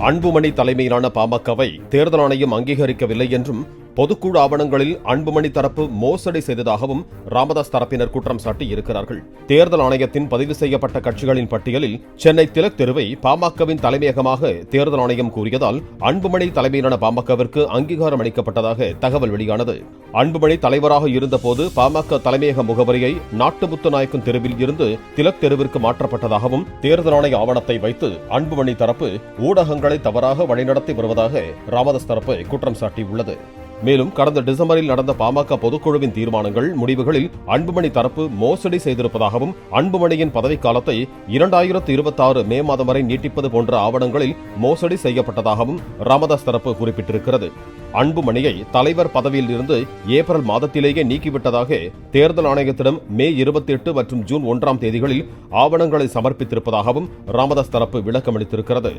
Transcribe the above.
அன்புமணி தலைமையிலான பாமகவை தேர்தல் ஆணையம் அங்கீகரிக்கவில்லை என்றும் பொதுக்குழு ஆவணங்களில் அன்புமணி தரப்பு மோசடி செய்ததாகவும் ராமதாஸ் தரப்பினர் குற்றம் சாட்டி இருக்கிறார்கள். தேர்தல் ஆணையத்தின் பதிவு செய்யப்பட்ட கட்சிகளின் பட்டியலில் சென்னை திலக் தெருவை பாமகவின் தலைமையகமாக தேர்தல் ஆணையம் கூறியதால் அன்புமணி தலைமையிலான பாமகவிற்கு அங்கீகாரம் அளிக்கப்பட்டதாக தகவல் வெளியானது. அன்புமணி தலைவராக இருந்தபோது பாமக தலைமையக முகவரியை நாட்டுமுத்து நாயக்கன் தெருவில் இருந்து திலக் தெருவிற்கு மாற்றப்பட்டதாகவும் தேர்தல் ஆணைய ஆவணத்தை வைத்து அன்புமணி தரப்பு ஊடகங்களை தவறாக வழிநடத்தி வருவதாக ராமதாஸ் தரப்பு குற்றம் சாட்டியுள்ளது. மேலும் கடந்த டிசம்பரில் நடந்த பாமக பொதுக்குழுவின் தீர்மானங்கள் முடிவுகளில் அன்புமணி தரப்பு மோசடி செய்திருப்பதாகவும் அன்புமணியின் பதவிக்காலத்தை இரண்டாயிரத்து இருபத்தி ஆறு மே மாதம் வரை நீட்டிப்பது போன்ற ஆவணங்களில் மோசடி செய்யப்பட்டதாகவும் ராமதாஸ் தரப்பு குறிப்பிட்டிருக்கிறது. அன்புமணியை தலைவர் பதவியில் இருந்து ஏப்ரல் மாதத்திலேயே நீக்கிவிட்டதாக தேர்தல் ஆணையத்திடம் மே இருபத்தி எட்டு மற்றும் ஜூன் ஒன்றாம் தேதிகளில் ஆவணங்களை சமர்ப்பித்திருப்பதாகவும் ராமதாஸ் தரப்பு விளக்கமளித்திருக்கிறது.